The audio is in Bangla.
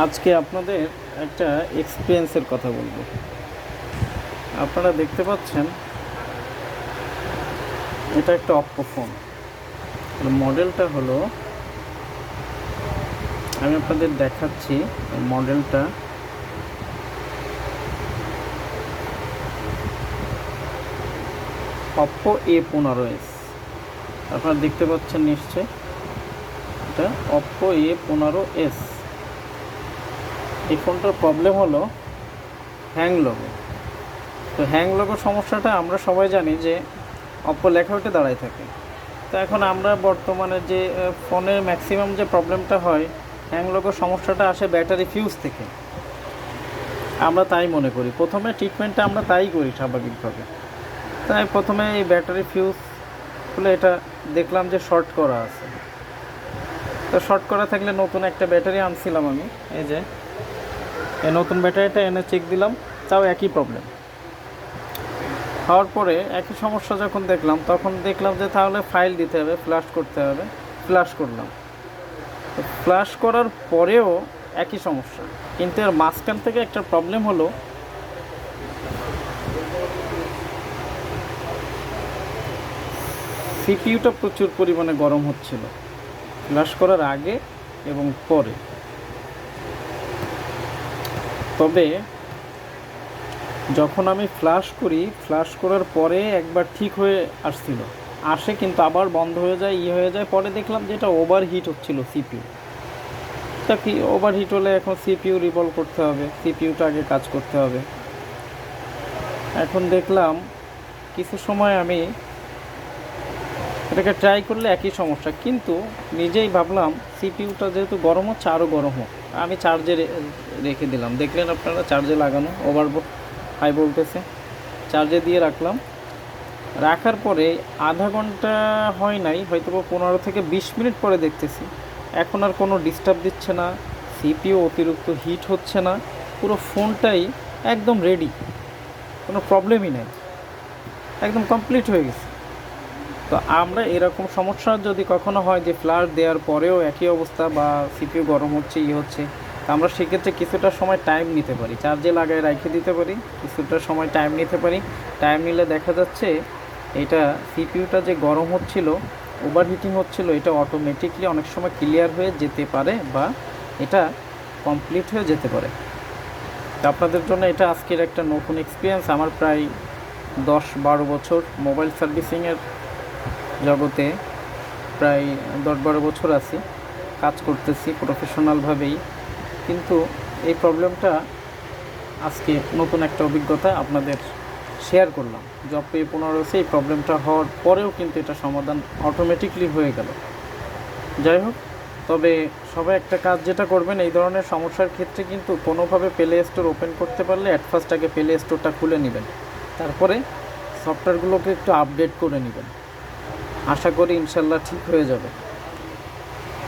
আজকে আপনাদের একটা এক্সপিরিয়েন্সের কথা বলব। আপনারা দেখতে পাচ্ছেন, এটা একটা অপ্পো ফোন মডেলটা হলো, আমি আপনাদের দেখাচ্ছি মডেলটা অপ্পো এ পনেরো এস আপনারা দেখতে পাচ্ছেন নিশ্চয় এটা অপ্পো এ পনেরো এস এই ফোনটার প্রবলেম হলো হ্যাং লোগো তো হ্যাং লোগো সমস্যাটা আমরা সবাই জানি যে অপ্পো লেখা দাঁড়ায় থাকে। তো এখন আমরা বর্তমানে যে ফোনের ম্যাক্সিমাম যে প্রবলেমটা হয়, হ্যাং লোগো সমস্যাটা আসে ব্যাটারি ফিউজ থেকে। আমরা তাই মনে করি। প্রথমে ট্রিটমেন্টটা আমরা তাই করি স্বাভাবিকভাবে। তাই প্রথমে এই ব্যাটারি ফিউজ খুলে এটা দেখলাম যে শর্ট করা আছে। তো শর্ট করা থাকলে নতুন একটা ব্যাটারি আনছিলাম আমি, এই যে। এই নতুন ব্যাটারিটা এনে চেক দিলাম, তাও একই প্রবলেম হওয়ার পরে একই সমস্যা যখন দেখলাম, তখন দেখলাম যে তাহলে ফাইল দিতে হবে ফ্ল্যাশ করতে হবে ফ্ল্যাশ করলাম। ফ্ল্যাশ করার পরেও একই সমস্যা। কিন্তু এর মাঝখান থেকে একটা প্রবলেম হলো সিপিইউটা প্রচুর পরিমাণে গরম হচ্ছিল। ফ্ল্যাশ করার আগে এবং পরে। যখন আমি ফ্ল্যাশ করি ফ্ল্যাশ করার পরে একবার ঠিক হয়ে আসছিল। আসে কিন্তু আবার বন্ধ হয়ে যায় ইয়ে হয়ে যায়। পরে দেখলাম যে এটা ওভার হিট হচ্ছিল সিপিইউ তা কি ওভার হিট হলে এখন সিপিইউ রিভলভ করতে হবে সিপিইউটা আগে কাজ করতে হবে। এখন দেখলাম কিছু সময় আমি এটাকে ট্রাই করলে একই সমস্যা। কিন্তু নিজেই ভাবলাম সিপিইউটা যেহেতু গরম হচ্ছে আরও গরম হোক। আমি চার্জে রেখে দিলাম। দেখলেন আপনারা চার্জে লাগানো ওভার হাই ভোল্টেজে চার্জে দিয়ে রাখলাম। রাখার পরে আধা ঘণ্টা হয় নাই হয়তো পনেরো থেকে বিশ মিনিট পরে দেখতেছি। এখন আর কোনো ডিস্টার্ব দিচ্ছে না সিপিও অতিরিক্ত হিট হচ্ছে না, পুরো ফোনটাই একদম রেডি কোনো প্রবলেমই নেই। একদম কমপ্লিট হয়ে গেছে। তো আমরা এরকম সমস্যা যদি কখনো হয় যে ফ্ল্যাশ দেওয়ার পরেও একই অবস্থা বা সিপিইউ গরম হচ্ছে ই হচ্ছে, তো আমরা সেক্ষেত্রে কিছুটা সময় টাইম নিতে পারি। চার্জে লাগায় রেখে দিতে পারি, কিছুটা সময় টাইম নিতে পারি। টাইম নিলে দেখা যাচ্ছে এটা সিপিউটা যে গরম হচ্ছিল ওভার হিটিং হচ্ছিল, এটা অটোমেটিকলি অনেক সময় ক্লিয়ার হয়ে যেতে পারে বা এটা কমপ্লিট হয়ে যেতে পারে। তো আপনাদের জন্য এটা আজকের একটা নতুন এক্সপিরিয়েন্স আমার প্রায় দশ বারো বছর মোবাইল সার্ভিসিংয়ের জগতে প্রায় দশ বারো বছর আছি, কাজ করতেছি প্রফেশনালভাবেই কিন্তু এই প্রবলেমটা আজকে নতুন একটা অভিজ্ঞতা আপনাদের শেয়ার করলাম। জব পেয়ে পনেরোতে এই প্রবলেমটা হওয়ার পরেও কিন্তু এটা সমাধান অটোমেটিকলি হয়ে গেল। যাই হোক, তবে সবাই একটা কাজ যেটা করবেন, এই ধরনের সমস্যার ক্ষেত্রে কিন্তু কোনোভাবে প্লে স্টোর ওপেন করতে পারলে অ্যাট ফার্স্ট আগে প্লে স্টোরটা খুলে নেবেন। তারপরে সফটওয়্যারগুলোকে একটু আপডেট করে নেবেন। আশা করি ইনশাল্লাহ ঠিক হয়ে যাবে।